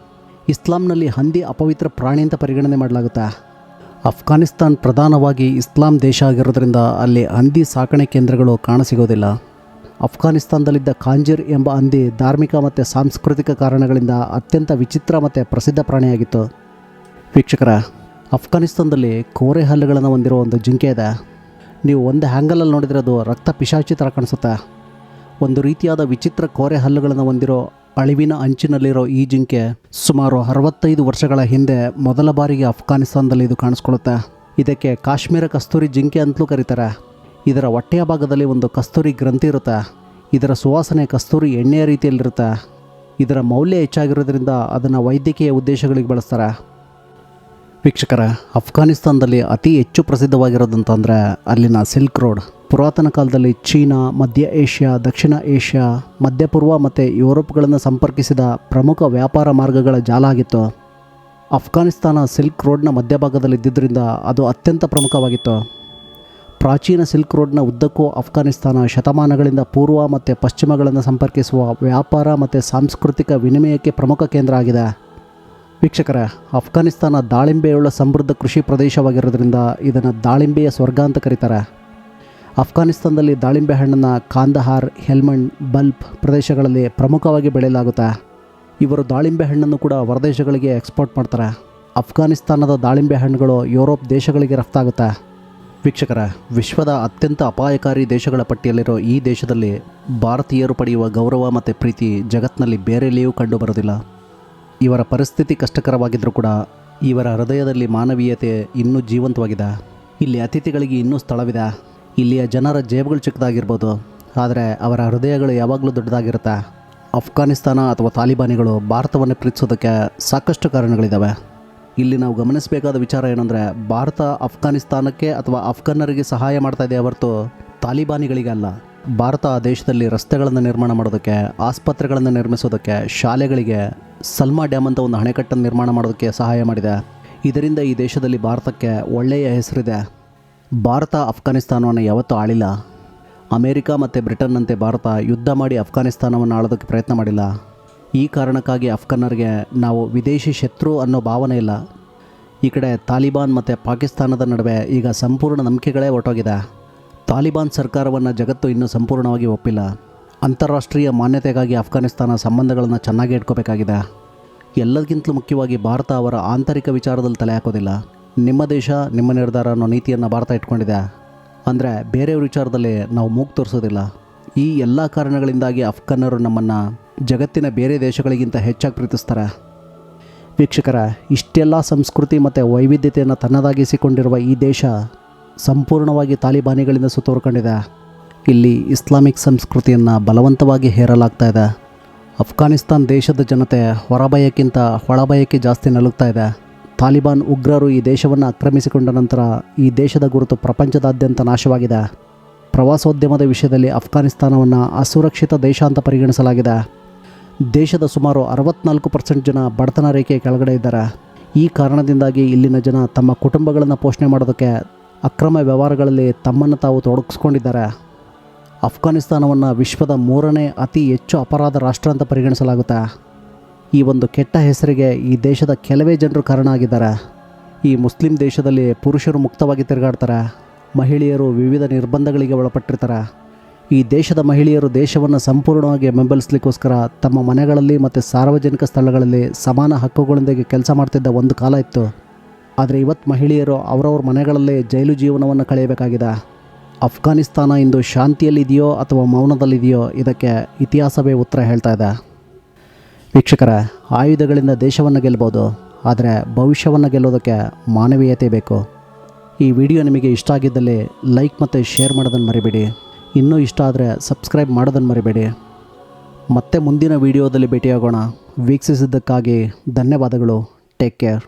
ಇಸ್ಲಾಂನಲ್ಲಿ ಹಂದಿ ಅಪವಿತ್ರ ಪ್ರಾಣಿ ಅಂತ ಪರಿಗಣನೆ ಮಾಡಲಾಗುತ್ತೆ. ಅಫ್ಘಾನಿಸ್ತಾನ್ ಪ್ರಧಾನವಾಗಿ ಇಸ್ಲಾಂ ದೇಶ ಆಗಿರೋದ್ರಿಂದ ಅಲ್ಲಿ ಹಂದಿ ಸಾಕಣೆ ಕೇಂದ್ರಗಳು ಕಾಣಸಿಗೋದಿಲ್ಲ. ಅಫ್ಘಾನಿಸ್ತಾನದಲ್ಲಿದ್ದ ಕಾಂಜಿರ್ ಎಂಬ ಹಂದಿ ಧಾರ್ಮಿಕ ಮತ್ತು ಸಾಂಸ್ಕೃತಿಕ ಕಾರಣಗಳಿಂದ ಅತ್ಯಂತ ವಿಚಿತ್ರ ಮತ್ತು ಪ್ರಸಿದ್ಧ ಪ್ರಾಣಿಯಾಗಿತ್ತು. ವೀಕ್ಷಕರ ಅಫ್ಘಾನಿಸ್ತಾನದಲ್ಲಿ ಕೋರೆ ಹಲ್ಲುಗಳನ್ನು ಹೊಂದಿರೋ ಒಂದು ಜಿಂಕೆ ಇದೆ. ನೀವು ಒಂದು ಹ್ಯಾಂಗಲಲ್ಲಿ ನೋಡಿದರೆ ಅದು ರಕ್ತ ಪಿಶಾಚಿ ಥರ ಕಾಣಿಸುತ್ತೆ. ಒಂದು ರೀತಿಯಾದ ವಿಚಿತ್ರ ಕೋರೆ ಹಲ್ಲುಗಳನ್ನು ಹೊಂದಿರೋ ಅಳಿವಿನ ಅಂಚಿನಲ್ಲಿರೋ ಈ ಜಿಂಕೆ ಸುಮಾರು ಅರವತ್ತೈದು ವರ್ಷಗಳ ಹಿಂದೆ ಮೊದಲ ಬಾರಿಗೆ ಅಫ್ಘಾನಿಸ್ತಾನದಲ್ಲಿ ಇದು ಕಾಣಿಸ್ಕೊಳ್ಳುತ್ತೆ. ಇದಕ್ಕೆ ಕಾಶ್ಮೀರ ಕಸ್ತೂರಿ ಜಿಂಕೆ ಅಂತಲೂ ಕರೀತಾರೆ. ಇದರ ಹೊಟ್ಟೆಯ ಭಾಗದಲ್ಲಿ ಒಂದು ಕಸ್ತೂರಿ ಗ್ರಂಥಿ ಇರುತ್ತೆ. ಇದರ ಸುವಾಸನೆ ಕಸ್ತೂರಿ ಎಣ್ಣೆಯ ರೀತಿಯಲ್ಲಿರುತ್ತೆ. ಇದರ ಮೌಲ್ಯ ಹೆಚ್ಚಾಗಿರೋದ್ರಿಂದ ಅದನ್ನು ವೈದ್ಯಕೀಯ ಉದ್ದೇಶಗಳಿಗೆ ಬಳಸ್ತಾರೆ. ವೀಕ್ಷಕರ, ಅಫ್ಘಾನಿಸ್ತಾನದಲ್ಲಿ ಅತಿ ಹೆಚ್ಚು ಪ್ರಸಿದ್ಧವಾಗಿರೋದಂತಂದರೆ ಅಲ್ಲಿನ ಸಿಲ್ಕ್ ರೋಡ್. ಪುರಾತನ ಕಾಲದಲ್ಲಿ ಚೀನಾ, ಮಧ್ಯ ಏಷ್ಯಾ, ದಕ್ಷಿಣ ಏಷ್ಯಾ ಮಧ್ಯಪೂರ್ವ ಮತ್ತು ಯುರೋಪ್ಗಳನ್ನು ಸಂಪರ್ಕಿಸಿದ ಪ್ರಮುಖ ವ್ಯಾಪಾರ ಮಾರ್ಗಗಳ ಜಾಲ ಆಗಿತ್ತು. ಅಫ್ಘಾನಿಸ್ತಾನ ಸಿಲ್ಕ್ ರೋಡ್ನ ಮಧ್ಯಭಾಗದಲ್ಲಿ ಇದ್ದಿದ್ದರಿಂದ ಅದು ಅತ್ಯಂತ ಪ್ರಮುಖವಾಗಿತ್ತು. ಪ್ರಾಚೀನ ಸಿಲ್ಕ್ ರೋಡ್ನ ಉದ್ದಕ್ಕೂ ಅಫ್ಘಾನಿಸ್ತಾನ ಶತಮಾನಗಳಿಂದ ಪೂರ್ವ ಮತ್ತು ಪಶ್ಚಿಮಗಳನ್ನು ಸಂಪರ್ಕಿಸುವ ವ್ಯಾಪಾರ ಮತ್ತು ಸಾಂಸ್ಕೃತಿಕ ವಿನಿಮಯಕ್ಕೆ ಪ್ರಮುಖ ಕೇಂದ್ರ ಆಗಿದೆ. ವೀಕ್ಷಕರೇ ಅಫ್ಘಾನಿಸ್ತಾನ ದಾಳಿಂಬೆಯುಳ್ಳ ಸಮೃದ್ಧ ಕೃಷಿ ಪ್ರದೇಶವಾಗಿರೋದ್ರಿಂದ ಇದನ್ನು ದಾಳಿಂಬೆಯ ಸ್ವರ್ಗ ಅಂತ ಕರೀತಾರೆ. ಅಫ್ಘಾನಿಸ್ತಾನದಲ್ಲಿ ದಾಳಿಂಬೆ ಹಣ್ಣನ್ನು ಕಾಂದಹಾರ್, ಹೆಲ್ಮಂಡ್, ಬಲ್ಪ್ ಪ್ರದೇಶಗಳಲ್ಲಿ ಪ್ರಮುಖವಾಗಿ ಬೆಳೆಯಲಾಗುತ್ತೆ. ಇವರು ದಾಳಿಂಬೆ ಹಣ್ಣನ್ನು ಕೂಡ ಹೊರದೇಶಗಳಿಗೆ ಎಕ್ಸ್ಪೋರ್ಟ್ ಮಾಡ್ತಾರೆ. ಅಫ್ಘಾನಿಸ್ತಾನದ ದಾಳಿಂಬೆ ಹಣ್ಣುಗಳು ಯುರೋಪ್ ದೇಶಗಳಿಗೆ ರಫ್ತಾಗುತ್ತೆ. ವೀಕ್ಷಕರ, ವಿಶ್ವದ ಅತ್ಯಂತ ಅಪಾಯಕಾರಿ ದೇಶಗಳ ಪಟ್ಟಿಯಲ್ಲಿರೋ ಈ ದೇಶದಲ್ಲಿ ಭಾರತೀಯರು ಪಡೆಯುವ ಗೌರವ ಮತ್ತು ಪ್ರೀತಿ ಜಗತ್ತಿನಲ್ಲಿ ಬೇರೆಲ್ಲಿಯೂ ಕಂಡುಬರೋದಿಲ್ಲ ಇವರ ಪರಿಸ್ಥಿತಿ ಕಷ್ಟಕರವಾಗಿದ್ದರೂ ಕೂಡ ಇವರ ಹೃದಯದಲ್ಲಿ ಮಾನವೀಯತೆ ಇನ್ನೂ ಜೀವಂತವಾಗಿದೆ. ಇಲ್ಲಿ ಅತಿಥಿಗಳಿಗೆ ಇನ್ನೂ ಸ್ಥಳವಿದೆ. ಇಲ್ಲಿಯ ಜನರ ಜೇಬುಗಳು ಚಿಕ್ಕದಾಗಿರ್ಬೋದು. ಆದರೆ ಅವರ ಹೃದಯಗಳು ಯಾವಾಗಲೂ ದೊಡ್ಡದಾಗಿರುತ್ತೆ. ಅಫ್ಘಾನಿಸ್ತಾನ ಅಥವಾ ತಾಲಿಬಾನಿಗಳು ಭಾರತವನ್ನು ಪ್ರೀತಿಸೋದಕ್ಕೆ ಸಾಕಷ್ಟು ಕಾರಣಗಳಿದ್ದಾವೆ ಇಲ್ಲಿ ನಾವು ಗಮನಿಸಬೇಕಾದ ವಿಚಾರ ಏನಂದರೆ, ಭಾರತ ಅಫ್ಘಾನಿಸ್ತಾನಕ್ಕೆ ಅಥವಾ ಅಫ್ಘಾನರಿಗೆ ಸಹಾಯ ಮಾಡ್ತಾ ಇದೆ ಹೊರತು ತಾಲಿಬಾನಿಗಳಿಗೆ ಅಲ್ಲ ಭಾರತ ದೇಶದಲ್ಲಿ ರಸ್ತೆಗಳನ್ನು ನಿರ್ಮಾಣ ಮಾಡೋದಕ್ಕೆ, ಆಸ್ಪತ್ರೆಗಳನ್ನು ನಿರ್ಮಿಸೋದಕ್ಕೆ, ಶಾಲೆಗಳಿಗೆ ಸಲ್ಮಾ ಡ್ಯಾಮ್ ಅಂತ ಒಂದು ಅಣೆಕಟ್ಟನ್ನು ನಿರ್ಮಾಣ ಮಾಡೋದಕ್ಕೆ ಸಹಾಯ ಮಾಡಿದೆ. ಇದರಿಂದ ಈ ದೇಶದಲ್ಲಿ ಭಾರತಕ್ಕೆ ಒಳ್ಳೆಯ ಹೆಸರಿದೆ. ಭಾರತ ಅಫ್ಘಾನಿಸ್ತಾನವನ್ನು ಯಾವತ್ತೂ ಆಳಿಲ್ಲ. ಅಮೇರಿಕ ಮತ್ತು ಬ್ರಿಟನ್ನಂತೆ ಭಾರತ ಯುದ್ಧ ಮಾಡಿ ಅಫ್ಘಾನಿಸ್ತಾನವನ್ನು ಆಳೋದಕ್ಕೆ ಪ್ರಯತ್ನ ಮಾಡಿಲ್ಲ. ಈ ಕಾರಣಕ್ಕಾಗಿ ಅಫ್ಘಾನರಿಗೆ ನಾವು ವಿದೇಶಿ ಶತ್ರು ಅನ್ನೋ ಭಾವನೆ ಇಲ್ಲ. ಈ ಕಡೆ ತಾಲಿಬಾನ್ ಮತ್ತು ಪಾಕಿಸ್ತಾನದ ನಡುವೆ ಈಗ ಸಂಪೂರ್ಣ ನಂಬಿಕೆಗಳೇ ಹೊರಟೋಗಿದೆ ತಾಲಿಬಾನ್ ಸರ್ಕಾರವನ್ನು ಜಗತ್ತು ಇನ್ನೂ ಸಂಪೂರ್ಣವಾಗಿ ಒಪ್ಪಿಲ್ಲ. ಅಂತಾರಾಷ್ಟ್ರೀಯ ಮಾನ್ಯತೆಗಾಗಿ ಅಫ್ಘಾನಿಸ್ತಾನ ಸಂಬಂಧಗಳನ್ನು ಚೆನ್ನಾಗಿ ಇಟ್ಕೋಬೇಕಾಗಿದೆ. ಎಲ್ಲದಕ್ಕಿಂತಲೂ ಮುಖ್ಯವಾಗಿ ಭಾರತ ಅವರ ಆಂತರಿಕ ವಿಚಾರದಲ್ಲಿ ತಲೆ ಹಾಕೋದಿಲ್ಲ. ನಿಮ್ಮ ದೇಶ, ನಿಮ್ಮ ನಿರ್ಧಾರ ಅನ್ನೋ ನೀತಿಯನ್ನು ಭಾರತ ಇಟ್ಕೊಂಡಿದೆ. ಅಂದರೆ ಬೇರೆಯವ್ರ ವಿಚಾರದಲ್ಲಿ ನಾವು ಮೂಗು ತೋರಿಸೋದಿಲ್ಲ. ಈ ಎಲ್ಲ ಕಾರಣಗಳಿಂದಾಗಿ ಅಫ್ಘಾನರು ನಮ್ಮನ್ನು ಜಗತ್ತಿನ ಬೇರೆ ದೇಶಗಳಿಗಿಂತ ಹೆಚ್ಚಾಗಿ ಪ್ರೀತಿಸ್ತಾರೆ. ವೀಕ್ಷಕರ, ಇಷ್ಟೆಲ್ಲ ಸಂಸ್ಕೃತಿ ಮತ್ತು ವೈವಿಧ್ಯತೆಯನ್ನು ತನ್ನದಾಗಿಸಿಕೊಂಡಿರುವ ಈ ದೇಶ ಸಂಪೂರ್ಣವಾಗಿ ತಾಲಿಬಾನಿಗಳಿಂದ ಸುತ್ತುವರ್ಕೊಂಡಿದೆ ಇಲ್ಲಿ ಇಸ್ಲಾಮಿಕ್ ಸಂಸ್ಕೃತಿಯನ್ನು ಬಲವಂತವಾಗಿ ಹೇರಲಾಗ್ತಾ ಇದೆ. ಅಫ್ಘಾನಿಸ್ತಾನ್ ದೇಶದ ಜನತೆ ಹೊರಭಯಕ್ಕಿಂತ ಒಳಭಯಕ್ಕೆ ಜಾಸ್ತಿ ನಲುಗ್ತಾ ಇದೆ. ತಾಲಿಬಾನ್ ಉಗ್ರರು ಈ ದೇಶವನ್ನು ಆಕ್ರಮಿಸಿಕೊಂಡ ನಂತರ ಈ ದೇಶದ ಗುರುತು ಪ್ರಪಂಚದಾದ್ಯಂತ ನಾಶವಾಗಿದೆ. ಪ್ರವಾಸೋದ್ಯಮದ ವಿಷಯದಲ್ಲಿ ಅಫ್ಘಾನಿಸ್ತಾನವನ್ನು ಅಸುರಕ್ಷಿತ ದೇಶ ಅಂತ ಪರಿಗಣಿಸಲಾಗಿದೆ. ದೇಶದ ಸುಮಾರು ಅರವತ್ನಾಲ್ಕು ಪರ್ಸೆಂಟ್ ಜನ ಬಡತನ ರೇಖೆಯ ಕೆಳಗಡೆ ಇದ್ದಾರೆ. ಈ ಕಾರಣದಿಂದಾಗಿ ಇಲ್ಲಿನ ಜನ ತಮ್ಮ ಕುಟುಂಬಗಳನ್ನು ಪೋಷಣೆ ಮಾಡೋದಕ್ಕೆ ಅಕ್ರಮ ವ್ಯವಹಾರಗಳಲ್ಲಿ ತಮ್ಮನ್ನು ತಾವು ತೊಡಗಿಸ್ಕೊಂಡಿದ್ದಾರೆ. ಅಫ್ಘಾನಿಸ್ತಾನವನ್ನು ವಿಶ್ವದ ಮೂರನೇ ಅತಿ ಹೆಚ್ಚು ಅಪರಾಧ ರಾಷ್ಟ್ರ ಅಂತ ಪರಿಗಣಿಸಲಾಗುತ್ತೆ. ಈ ಒಂದು ಕೆಟ್ಟ ಹೆಸರಿಗೆ ಈ ದೇಶದ ಕೆಲವೇ ಜನರು ಕಾರಣ ಆಗಿದ್ದಾರೆ. ಈ ಮುಸ್ಲಿಂ ದೇಶದಲ್ಲಿ ಪುರುಷರು ಮುಕ್ತವಾಗಿ ತಿರುಗಾಡ್ತಾರೆ. ಮಹಿಳೆಯರು ವಿವಿಧ ನಿರ್ಬಂಧಗಳಿಗೆ ಒಳಪಟ್ಟಿರ್ತಾರೆ. ಈ ದೇಶದ ಮಹಿಳೆಯರು ದೇಶವನ್ನು ಸಂಪೂರ್ಣವಾಗಿ ಬೆಂಬಲಿಸಲಿಕ್ಕೋಸ್ಕರ ತಮ್ಮ ಮನೆಗಳಲ್ಲಿ ಮತ್ತು ಸಾರ್ವಜನಿಕ ಸ್ಥಳಗಳಲ್ಲಿ ಸಮಾನ ಹಕ್ಕುಗಳೊಂದಿಗೆ ಕೆಲಸ ಮಾಡ್ತಿದ್ದ ಒಂದು ಕಾಲ ಇತ್ತು. ಆದರೆ ಇವತ್ತು ಮಹಿಳೆಯರು ಅವರವ್ರ ಮನೆಗಳಲ್ಲೇ ಜೈಲು ಜೀವನವನ್ನು ಕಳೆಯಬೇಕಾಗಿದೆ. ಅಫ್ಘಾನಿಸ್ತಾನ ಇಂದು ಶಾಂತಿಯಲ್ಲಿದೆಯೋ ಅಥವಾ ಮೌನದಲ್ಲಿದೆಯೋ ಇದಕ್ಕೆ ಇತಿಹಾಸವೇ ಉತ್ತರ ಹೇಳ್ತಾ ಇದೆ. ವೀಕ್ಷಕರ, ಆಯುಧಗಳಿಂದ ದೇಶವನ್ನು ಗೆಲ್ಬೋದು, ಆದರೆ ಭವಿಷ್ಯವನ್ನು ಗೆಲ್ಲೋದಕ್ಕೆ ಮಾನವೀಯತೆ ಬೇಕು. ಈ ವಿಡಿಯೋ ನಿಮಗೆ ಇಷ್ಟ ಆಗಿದ್ದಲ್ಲಿ ಲೈಕ್ ಮತ್ತು ಶೇರ್ ಮಾಡೋದನ್ನು ಮರಿಬೇಡಿ. ಇನ್ನೂ ಇಷ್ಟ ಆದರೆ ಸಬ್ಸ್ಕ್ರೈಬ್ ಮಾಡೋದನ್ನು ಮರಿಬೇಡಿ. ಮತ್ತೆ ಮುಂದಿನ ವಿಡಿಯೋದಲ್ಲಿ ಭೇಟಿಯಾಗೋಣ. ವೀಕ್ಷಿಸಿದ್ದಕ್ಕಾಗಿ ಧನ್ಯವಾದಗಳು. Take care.